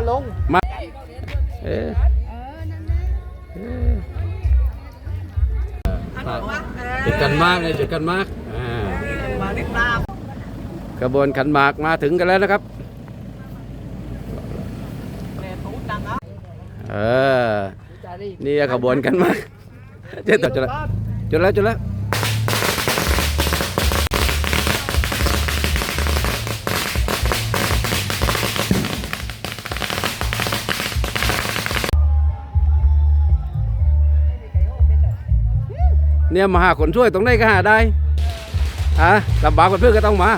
cho bao luôn เอ๊ะเอ๊ะจุดกันมากเลยจุดกันมากอ่า mà Việt Nam กระบวนขันหมากมาถึงกันแล้วนะครับ nè thủ tăng á เออ chạy đi นี่ขบวนกันมากเจ๊ต่อจุดแล้วจุดแล้วจุดแล้ว เนี่ยมาหาคนช่วยตรงไหนก็หาได้ฮะลำบากกว่าเพื่อนก็ต้องมา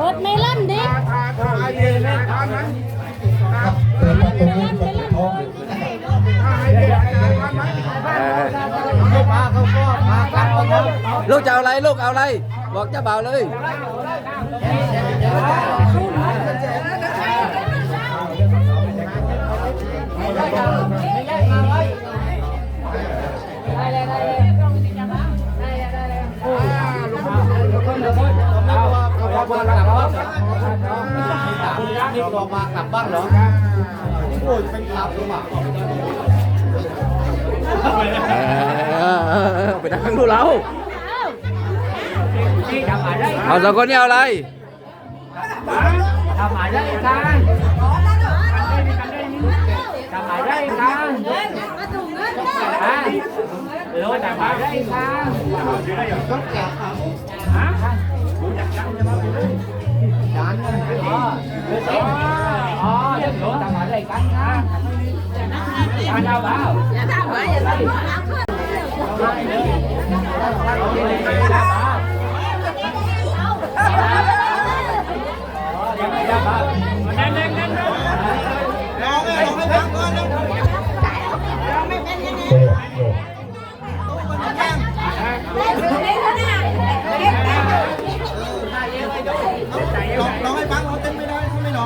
รถไม่ลั่นดิเป็นประตูเงินประตูทองลูกจะเอาอะไรลูกเอาอะไร บอกเจ้าบ่าวเลย đi có ba cặp bác đó ôi bên cặp luôn mà เออไปดังดูเราเอาสองคนนี้เอาอะไร ทำหมายได้กันทำหมายได้กัน มา ถุงเงินอะเดี๋ยวทำหมายได้กันต้อะฮะจานอ๋ออ๋อเดี๋ยวทำหมายได้กันนะจานเอาบ่าอย่าทำไว้อย่าทำเอา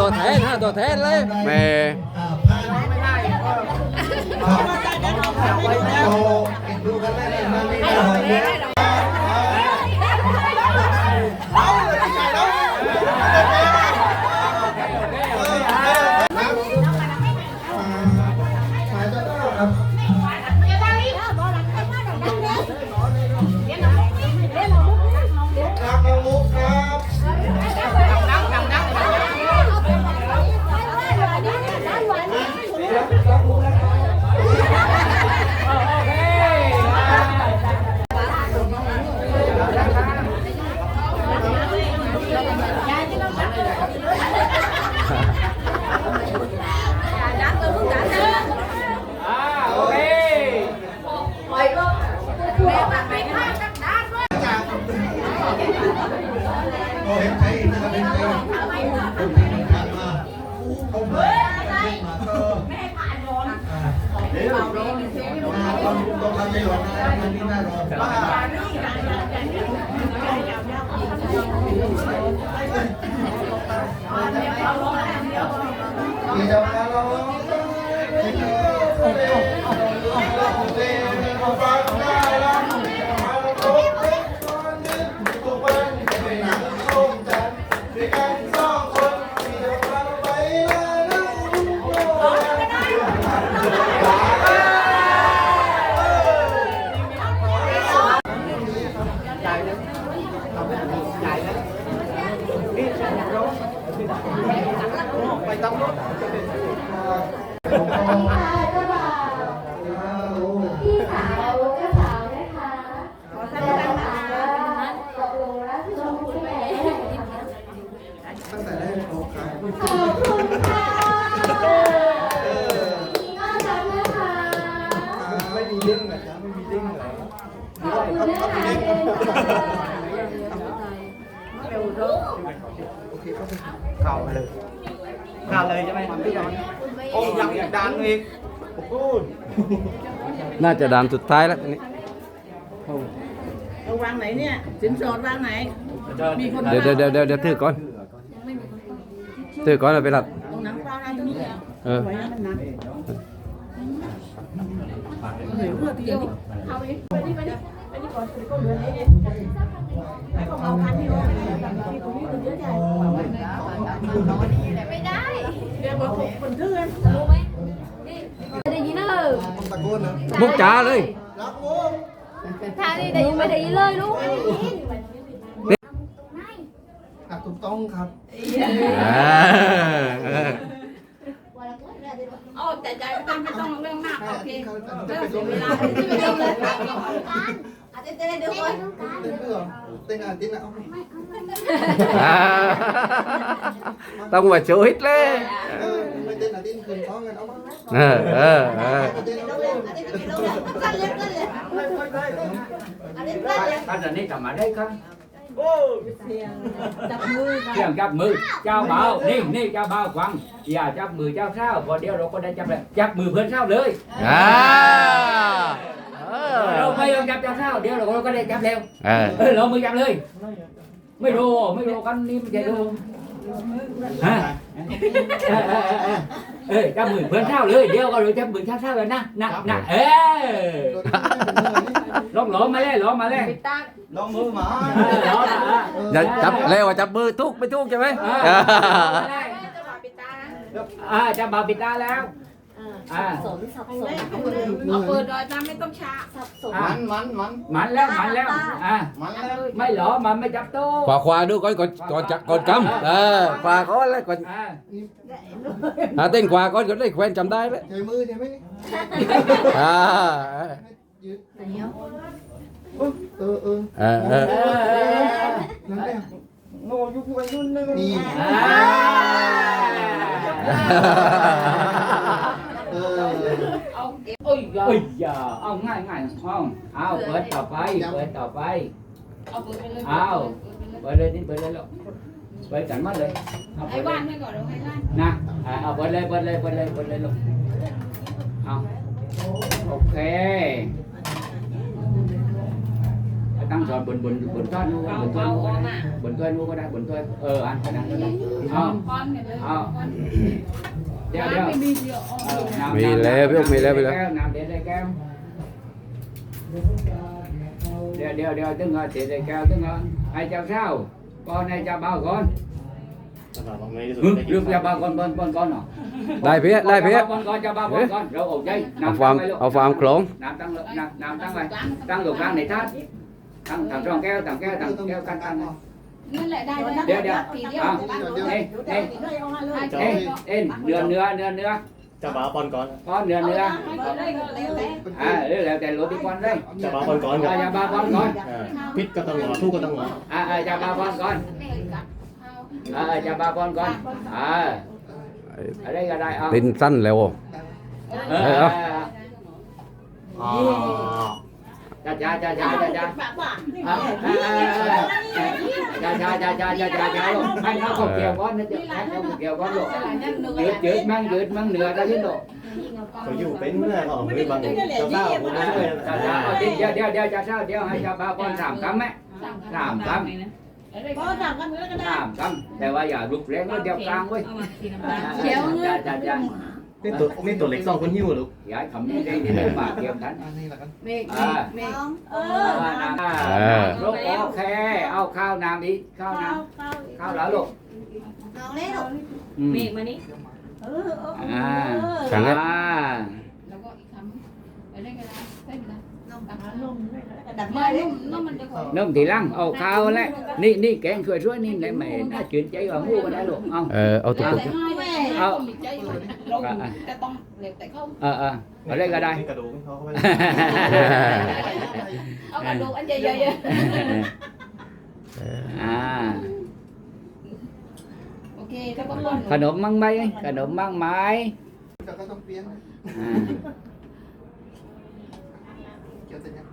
ตัวแทนห้าตัวแทนเลยแหม่อ่าผ่า โอ้เห็นใจนะครับเห็นใจคนที่มันขาดมาผมมาเออเดี๋ยวเราต้องต้องทำใจหรอกนะมันนี่น่ารอนบ้าที่จะมาลอ เลยใช่ไหมพี่ยอนโอ้ยังอยากดังอีกโอ้โหน่าจะด่านสุดท้ายแล้วอันนี้ เอาวางไหนเนี่ยสินสอดวางไหน มีคนเดี๋ยวเดี๋ยวเดี๋ยวเดี๋ยวเดี๋ยวถือก่อนถือก่อนเอาไปรับตรงหนังปลาอะไรตรงนี้เหรอเออ ไว้ให้มันหนักเหนื่อยเพื่อที่จะนี่เอาไปไปนี่ไปนี่ไปนี่ก่อนไปก่อนเหลือนี่นี่ให้เขาเอาพันที่โอ้ที่ตรงนี้ตัวเยอะใหญ่ ไม่ได้เดี๋ยวบอกคนเถื่อนรู้ไหมนี่ได้ยินเออตะโกนนะมุกจ๋าเลยรักมุกถ้าได้ได้ยินไม่ได้ยินเลยลูกอะถูกต้องครับอ่าเอออ๋อแต่ใจไม่ต้องไม่ต้องเรื่องมากโอเคเขาจะเริ่เป็มนเสีลยมเวเลยลาที่ไม่ต้องเลยอาจจะได้เดี๋ยวก่อนเต้นเพื่อเต้นอะเต้นอะอ่าต้องมาโชว์ฮิตเลยเออไม่เต้นอะเต้นคืนท้องกันเอามาเออเออเออเต้นเอาเลย ท่านอันนี้ทำมาได้ครับ จับมือ เรื่องจับมือเจ้าบ่าวนี่นี่เจ้าบ่าวฟังอย่าจับมือเจ้าเศร้าพอเดียวเราก็ได้จับเลยจั จับเจ้าเศร้าเดี๋ยวเราก็ได้จับแล้ว เออ เออเรามือจับเลย ไม่รู้ไม่รู้กันนี่ไม่ใช่รู้ฮะเออเออเออเออเออจับมือเพื่อนเศร้าเลยเดี๋ยวก็เราจับมือเจ้าเศร้าเลยนะนะนะเออลองหลอมาแล้วหลอมาแล้ว ลองมือหมา เออหลอมา อย่าจับเร็วอะจับมือทุกไม่ทุกใช่ไหม เอ อ่า อ่าจะบาปิดตาแล้ว อ่า เอาเปิดดอยตามไม่ต้องช้า อ่า มันมันมัน มันแล้วมันแล้วอ่า มันแล้ว ไม่หลอมันไม่จับตู้ ขวาขวาดูก่อนก่อนก่อนจับก่อนกำเออขวาก่อนเลยก่อน อ่า หาเต้นขวาก่อนก็ได้แควนจำได้เลย ใช้มือใช่ไหม อ่า ยืดเออเออ เออเออ เออเออ นั่นแหละโง่ยุควัยรุ่นเลยนี่ อ่า อ้ย เอ้ยอย่าเอาง่ายง่ายห้องเอาเปิดต่อไปเปิดต่อไป เอาเปิดไปเลย เอาเปิดเลยนี่เปิดเลยลูกเปิดกันมาเลยเอา ไอ้ เปิดเล บ้าน ย ให้ก่อนเอาไอ้บ้าน นะอ่าเอาเปิดเลยเปิดเลยเปิดเลยเปิดเลยลูกเอาโอเคตั้งจอดบนบนบนก้อนนู้นบนก้อนนู้นก็ได้บนก้อนนู้นก็ได้บนก้อนเอออันนั้นก็ได้เอา ก้อนเนี่ยเลย เอาเดี๋ยวเดี๋ยว ไม่ มีเดียว เออน้ำ มีแล้วพี่อุ๊บมีแล้วมีแล้ว น้ำเด็ดเลยแก้วเดี๋ยวเดี๋ยวเดี๋ยวตึงเอาเด็ดเลยแก้วตึงเอาไอ้เจ้าเช้าก่อนไอ้เจ้าบ่าวก่อนหึลืมเจ้าบ่าวก่อนก่อนก่อนก่อนเนาะ ได้เพี้ยได้เพี้ย ก่อนก่อนเจ้าบ่าวก่อนก่อนเราออกใจ เอาฟาร์มเอาฟาร์มโขลง น้ำตั้งเลยน้ำน้ำตั้งไว้ตั้งหลบกลางในทัดตั้งตั้งรองแก้วตั้งแก้วตั้งแก้วกันตั้ง นั่นแหละได้เดี๋ยวเดี๋ยวทีเดียวเอาเอ้ยเอ้ยเอ้ยเอ้ยเนื้อเนื้อเนื้อเนื้อจะมาบอลก่อนก้อนเนื้อเนื้อให้ก่อนเลยก็แล้วแต่อ่าเรื่องแล้วแต่รถที่ก้อนเลยจะมาบอลก่อนอย่าบาก้อนก่อนเออพิษก็ต้องหงอทุกข์ก็ต้องหงออ่าอ่าจะบาก้อนก่อนอ่าจะบาก้อนก่อนอ่าอะไรก็ได้เอาตินสั้นแล้วเออเอาอ๋อ จ้าจ้าจ้าจ้าจ้าจ้าปะปะอ่าจ้าจ้าจ้าจ้าจ้าจ้าจ้าลูกให้เขาเขาเกี่ยวก้อนนะจ๊ะให้เขาเกี่ยวก้อนลูกยืดยืดมั่งยืดมั่งเหนือได้ที่ลูกเขาอยู่เป็นเมื่อเขาเอามือบางเจ้าเต้าผมไม่ช่วยจ้าจ้าเอาเดี๋ยวเดี๋ยวเดี๋ยวจ้าเช้าเดี๋ยวให้ชาวบ้านก้อนสามคำไหมสามคำก็ทำกันเมื่อก็ได้สามคำแต่ว่าอย่าลุกแรงก็เดี๋ยวกลางเว้ยเขียวเงิจ้า นจ้าจ้านี่ตัวนี่ตัวเล็กสองคนหิ้วลูกย้ายคำนี้ได้เดี๋ยวปากเกี่ยวกันเมฆอ่าเมฆ เออ่าอน้ำลูกโอเคเอาข้าวน้ำอีกข้าวน้เข้าำข้าวแล้วลูกเอาแล้วอืมเมฆมานี่เออเอออ่าครั้งแรกอ่าแล้วก็อีกคำไปได้กันนะเส้นกัน นมนมดับไม่ไม่นุ่มนุ่มมันจะขอน้ำทีหลังเอาข้าวแล้วนี่นี่แกงช่วยช่วยนี่ไหนแม่น่าจืดใจกว่าหมูก็ได้ลูกเอาเออเอาตุ๊กแต่ตุ๊กให้แม่เอามีใจลงก็ต้องเหล็กแต่เขาเออเออเอาเลยก็ได้ กระดูกเขาเข้าไปเอากระดูกอันใหญ่ๆอ่าโอเคก็ต้องขนมมั้งไหมขนมมั้งไหม ก็ต้องเปลี่ยน อ่า เกี่ยวเสร็จยัง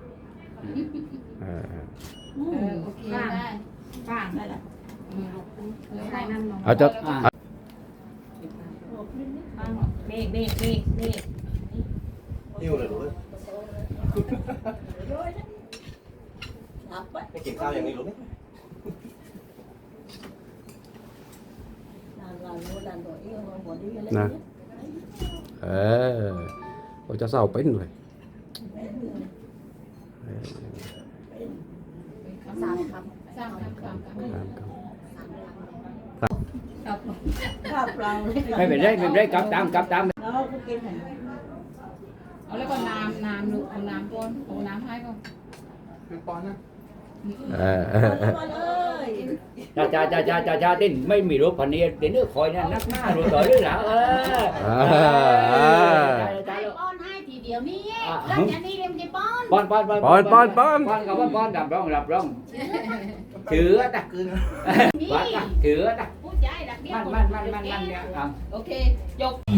เออเออโอเคได้ป้าได้ละแล้วใครนั่นลงเอาจะอ่าเมฆเมฆเมฆเมฆหิ้วเลยลูกไม่กินข้าวอย่างนี้ลูกนะเออโอ้จะเศร้าเป็นเลย สามคำสามคำสามคำ ครับครับ ครับ ข้าวเปล่า ไม่เป็นไรไม่เป็นไรกลับตามกลับตามแล้วก็กินหันเอาแล้วก็น้ำน้ำลูกเอาน้ำก่อนเอาน้ำให้ก่อนคือปอนนะเออเออเออมาเลยจ้าจ้าจ้าจ้าจ้าจ้าติ้นไม่มีรูปพันนี้เดี๋ยวนี้คอยนะนักหน้ารู้ต่อหรือหลังเอออ่าได้ป้อนให้ทีเดียวนี่แล้วอย่างนี้เรียมจะป้อนป้อนป้อนป้อนป้อนป้อนป้อนป้อนกับป้อนป้อนรับรองรับรองถือตะคืนป้อนตะถือตะ พูดใจดักเดียว มันมันมันมันมันเนี่ยอ่ะ โอเคจบ ไ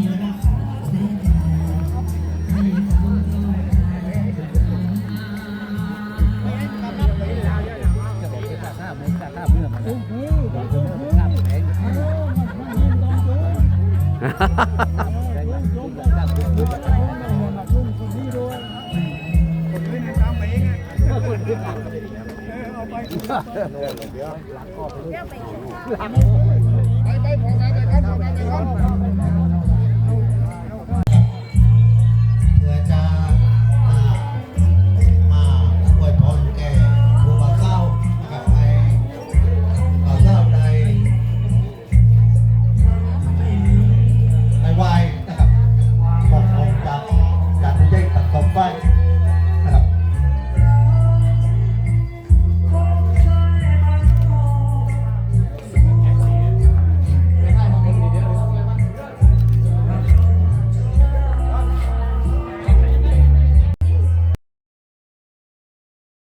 ปไปพอไงไปครับพอไงไป one.